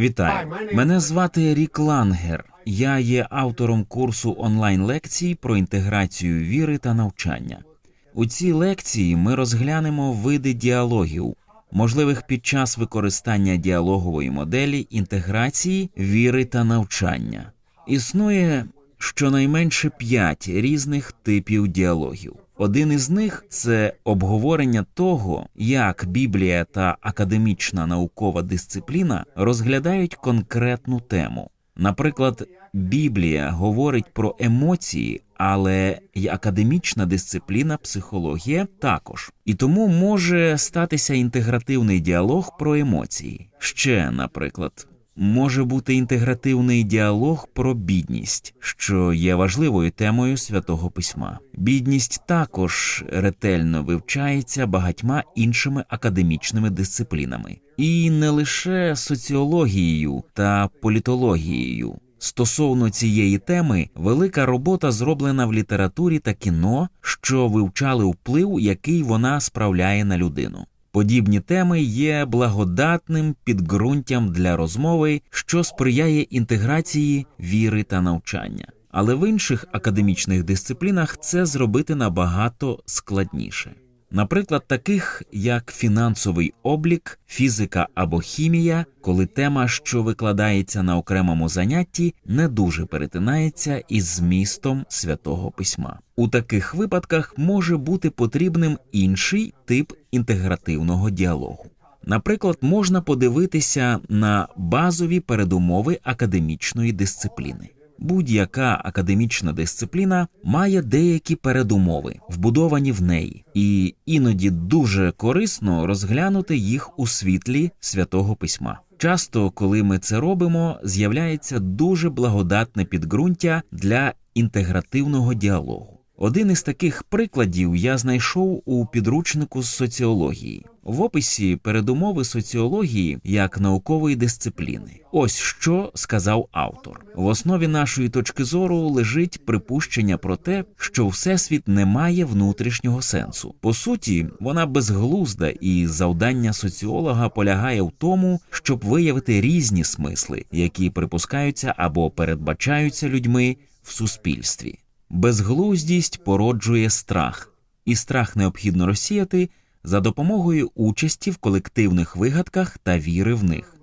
Вітаю, мене звати Рік Лангер. Я є автором курсу онлайн лекцій про інтеграцію віри та навчання. У цій лекції ми розглянемо види діалогів, можливих під час використання діалогової моделі інтеграції віри та навчання. Існує щонайменше п'ять різних типів діалогів. Один із них це обговорення того, як Біблія та академічна наукова дисципліна розглядають конкретну тему. Наприклад, Біблія говорить про емоції, але й академічна дисципліна психологія також. І тому може статися інтегративний діалог про емоції. Ще, наприклад, може бути інтегративний діалог про бідність, що є важливою темою святого письма. Бідність також ретельно вивчається багатьма іншими академічними дисциплінами, і не лише соціологією та політологією. Стосовно цієї теми, велика робота зроблена в літературі та кіно, що вивчали вплив, який вона справляє на людину. Подібні теми є благодатним підґрунтям для розмови, що сприяє інтеграції віри та навчання. Але в інших академічних дисциплінах це зробити набагато складніше. Наприклад, таких як фінансовий облік, фізика або хімія, коли тема, що викладається на окремому занятті, не дуже перетинається із змістом святого письма. У таких випадках може бути потрібним інший тип інтегративного діалогу. Наприклад, можна подивитися на базові передумови академічної дисципліни. Будь-яка академічна дисципліна має деякі передумови, вбудовані в неї, і іноді дуже корисно розглянути їх у світлі святого письма. Часто, коли ми це робимо, з'являється дуже благодатне підґрунтя для інтегративного діалогу. Один із таких прикладів я знайшов у підручнику з соціології в описі передумови соціології як наукової дисципліни. Ось що сказав автор: в основі нашої точки зору лежить припущення про те, що всесвіт не має внутрішнього сенсу. По суті, вона безглузда, і завдання соціолога полягає в тому, щоб виявити різні смисли, які припускаються або передбачаються людьми в суспільстві. Безглуздість породжує страх, і страх необхідно розсіяти за допомогою участі в колективних вигадках та віри в них.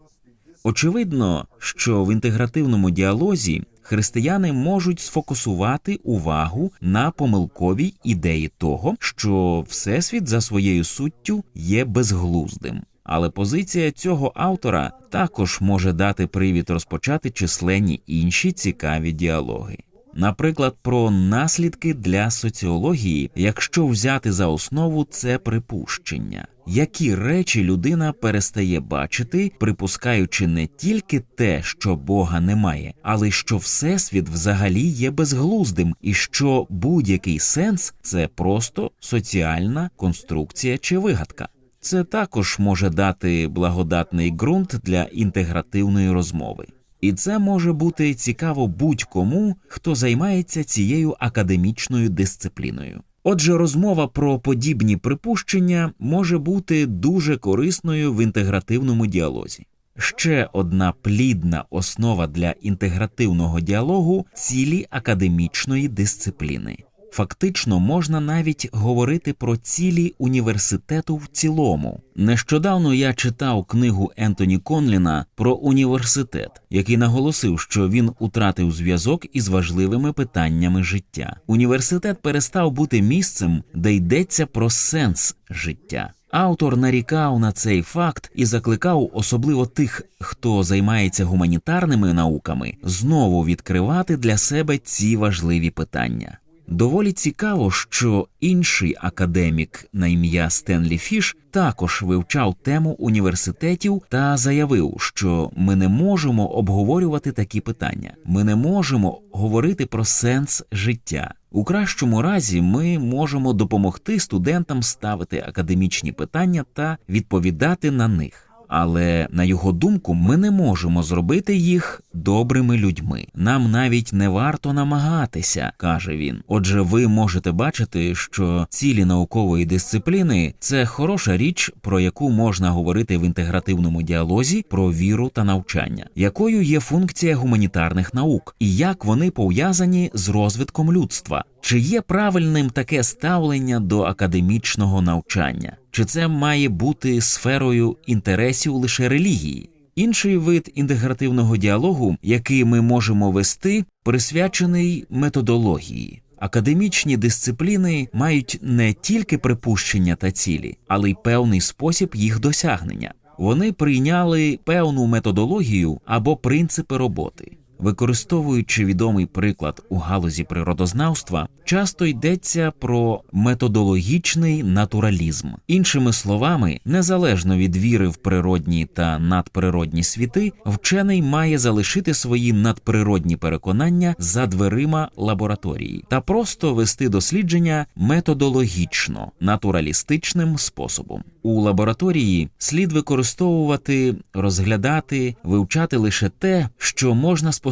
Очевидно, що в інтегративному діалозі християни можуть сфокусувати увагу на помилковій ідеї того, що Всесвіт за своєю суттю є безглуздим. Але позиція цього автора також може дати привід розпочати численні інші цікаві діалоги наприклад, про наслідки для соціології, якщо взяти за основу це припущення, які речі людина перестає бачити, припускаючи не тільки те, що Бога немає, але й що всесвіт взагалі є безглуздим, і що будь-який сенс це просто соціальна конструкція чи вигадка. Це також може дати благодатний ґрунт для інтегративної розмови. І це може бути цікаво будь-кому, хто займається цією академічною дисципліною. Отже, розмова про подібні припущення може бути дуже корисною в інтегративному діалозі. Ще одна плідна основа для інтегративного діалогу цілі академічної дисципліни. Фактично можна навіть говорити про цілі університету в цілому. Нещодавно я читав книгу Ентоні Конліна про університет, який наголосив, що він утратив зв'язок із важливими питаннями життя. Університет перестав бути місцем, де йдеться про сенс життя. Автор нарікав на цей факт і закликав особливо тих, хто займається гуманітарними науками, знову відкривати для себе ці важливі питання. Доволі цікаво, що інший академік на ім'я Стенлі Фіш також вивчав тему університетів та заявив, що ми не можемо обговорювати такі питання. Ми не можемо говорити про сенс життя. У кращому разі ми можемо допомогти студентам ставити академічні питання та відповідати на них. Але на його думку, ми не можемо зробити їх добрими людьми. Нам навіть не варто намагатися, каже він. Отже, ви можете бачити, що цілі наукової дисципліни це хороша річ, про яку можна говорити в інтегративному діалозі про віру та навчання, якою є функція гуманітарних наук і як вони пов'язані з розвитком людства. Чи є правильним таке ставлення до академічного навчання? Чи це має бути сферою інтересів лише релігії? Інший вид інтегративного діалогу, який ми можемо вести, присвячений методології. Академічні дисципліни мають не тільки припущення та цілі, але й певний спосіб їх досягнення. Вони прийняли певну методологію або принципи роботи. Використовуючи відомий приклад у галузі природознавства, часто йдеться про методологічний натуралізм. Іншими словами, незалежно від віри в природні та надприродні світи, вчений має залишити свої надприродні переконання за дверима лабораторії та просто вести дослідження методологічно, натуралістичним способом. У лабораторії слід використовувати, розглядати, вивчати лише те, що можна спостерігати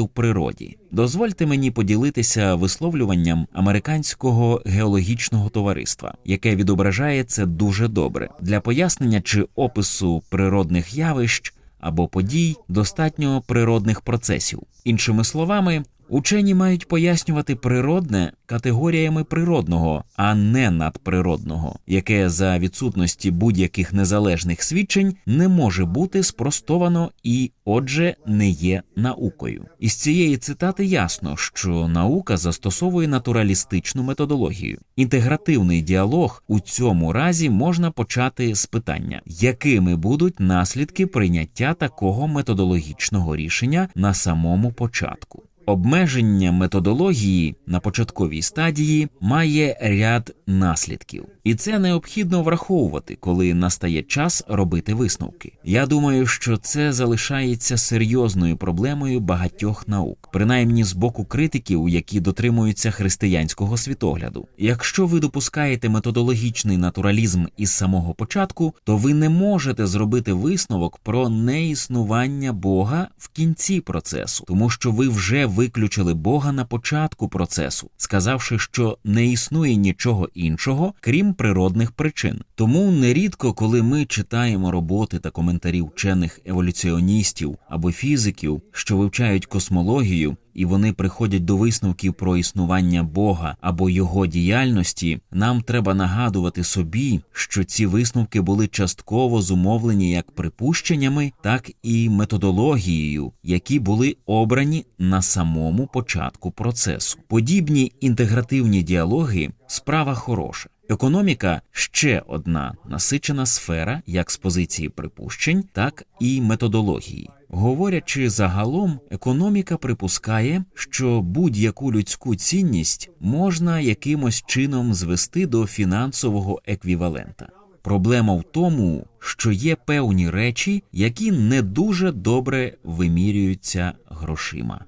в природі. Дозвольте мені поділитися висловлюванням американського геологічного товариства, яке відображає це дуже добре для пояснення чи опису природних явищ або подій достатньо природних процесів. Іншими словами, Учені мають пояснювати природне категоріями природного, а не надприродного, яке за відсутності будь-яких незалежних свідчень не може бути спростовано і, отже, не є наукою. Із цієї цитати ясно, що наука застосовує натуралістичну методологію. Інтегративний діалог у цьому разі можна почати з питання, якими будуть наслідки прийняття такого методологічного рішення на самому початку. Обмеження методології на початковій стадії має ряд наслідків, і це необхідно враховувати, коли настає час робити висновки. Я думаю, що це залишається серйозною проблемою багатьох наук, принаймні з боку критиків, які дотримуються християнського світогляду. Якщо ви допускаєте методологічний натуралізм із самого початку, то ви не можете зробити висновок про неіснування Бога в кінці процесу, тому що ви вже виключили Бога на початку процесу, сказавши, що не існує нічого іншого, крім природних причин. Тому нерідко, коли ми читаємо роботи та коментарі вчених еволюціоністів або фізиків, що вивчають космологію, і вони приходять до висновків про існування Бога або його діяльності, нам треба нагадувати собі, що ці висновки були частково зумовлені як припущеннями, так і методологією, які були обрані на самому початку процесу. Подібні інтегративні діалоги справа хороша. Економіка ще одна насичена сфера як з позиції припущень, так і методології. Говорячи загалом, економіка припускає, що будь-яку людську цінність можна якимось чином звести до фінансового еквівалента. Проблема в тому, що є певні речі, які не дуже добре вимірюються грошима.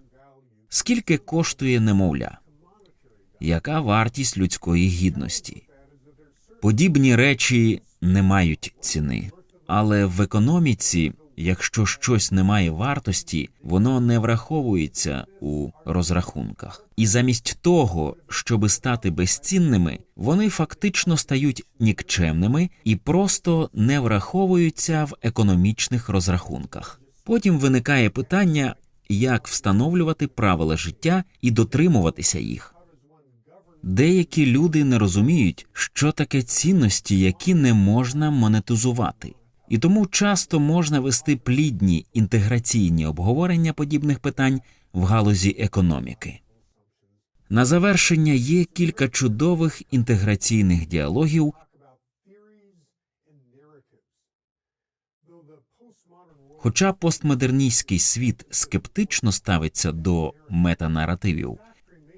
Скільки коштує немовля? Яка вартість людської гідності? Подібні речі не мають ціни, але в економіці, якщо щось не має вартості, воно не враховується у розрахунках. І замість того, щоби стати безцінними, вони фактично стають нікчемними і просто не враховуються в економічних розрахунках. Потім виникає питання, як встановлювати правила життя і дотримуватися їх. Деякі люди не розуміють, що таке цінності, які не можна монетизувати, і тому часто можна вести плідні інтеграційні обговорення подібних питань в галузі економіки. На завершення є кілька чудових інтеграційних діалогів. Хоча постмодерністський світ скептично ставиться до метанаративів,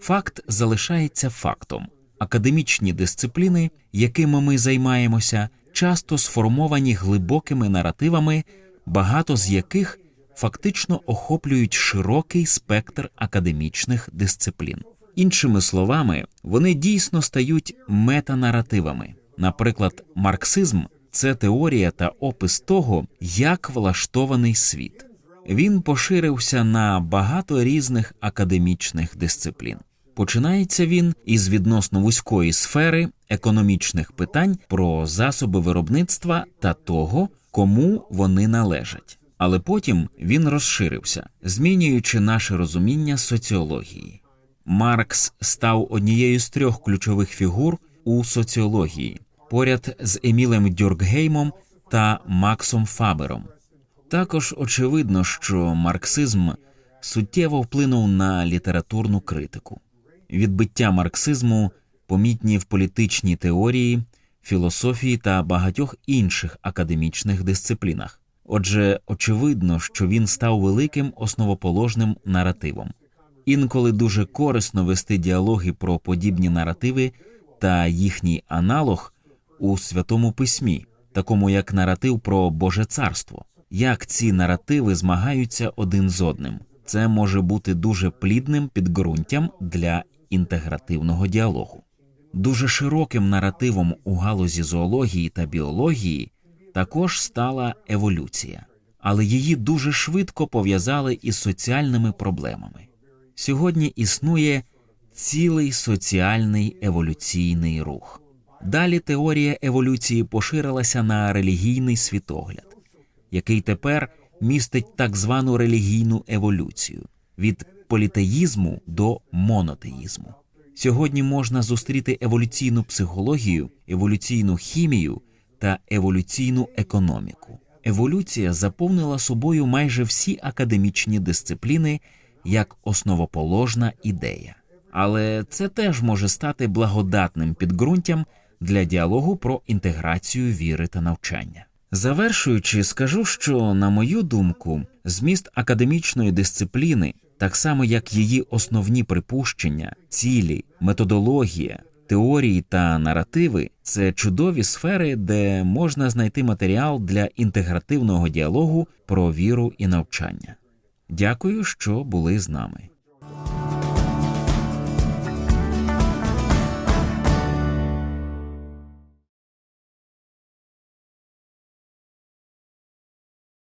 Факт залишається фактом. Академічні дисципліни, якими ми займаємося, часто сформовані глибокими наративами, багато з яких фактично охоплюють широкий спектр академічних дисциплін. Іншими словами, вони дійсно стають метанаративами. Наприклад, марксизм це теорія та опис того, як влаштований світ. Він поширився на багато різних академічних дисциплін. Починається він із відносно вузької сфери економічних питань про засоби виробництва та того, кому вони належать. Але потім він розширився, змінюючи наше розуміння соціології. Маркс став однією з трьох ключових фігур у соціології поряд з Емілем Дюркгеймом та Максом Фабером. Також очевидно, що марксизм суттєво вплинув на літературну критику. Відбиття марксизму помітні в політичній теорії, філософії та багатьох інших академічних дисциплінах. Отже, очевидно, що він став великим основоположним наративом. Інколи дуже корисно вести діалоги про подібні наративи та їхній аналог у святому письмі, такому як наратив про Боже царство. Як ці наративи змагаються один з одним, це може бути дуже плідним підґрунтям для інтегративного діалогу. Дуже широким наративом у галузі зоології та біології також стала еволюція, але її дуже швидко пов'язали із соціальними проблемами. Сьогодні існує цілий соціальний еволюційний рух. Далі теорія еволюції поширилася на релігійний світогляд, який тепер містить так звану релігійну еволюцію від політеїзму до монотеїзму. Сьогодні можна зустріти еволюційну психологію, еволюційну хімію та еволюційну економіку. Еволюція заповнила собою майже всі академічні дисципліни як основоположна ідея. Але це теж може стати благодатним підґрунтям для діалогу про інтеграцію віри та навчання. Завершуючи, скажу, що, на мою думку, зміст академічної дисципліни, так само як її основні припущення, цілі, методологія, теорії та наративи це чудові сфери, де можна знайти матеріал для інтегративного діалогу про віру і навчання. Дякую, що були з нами.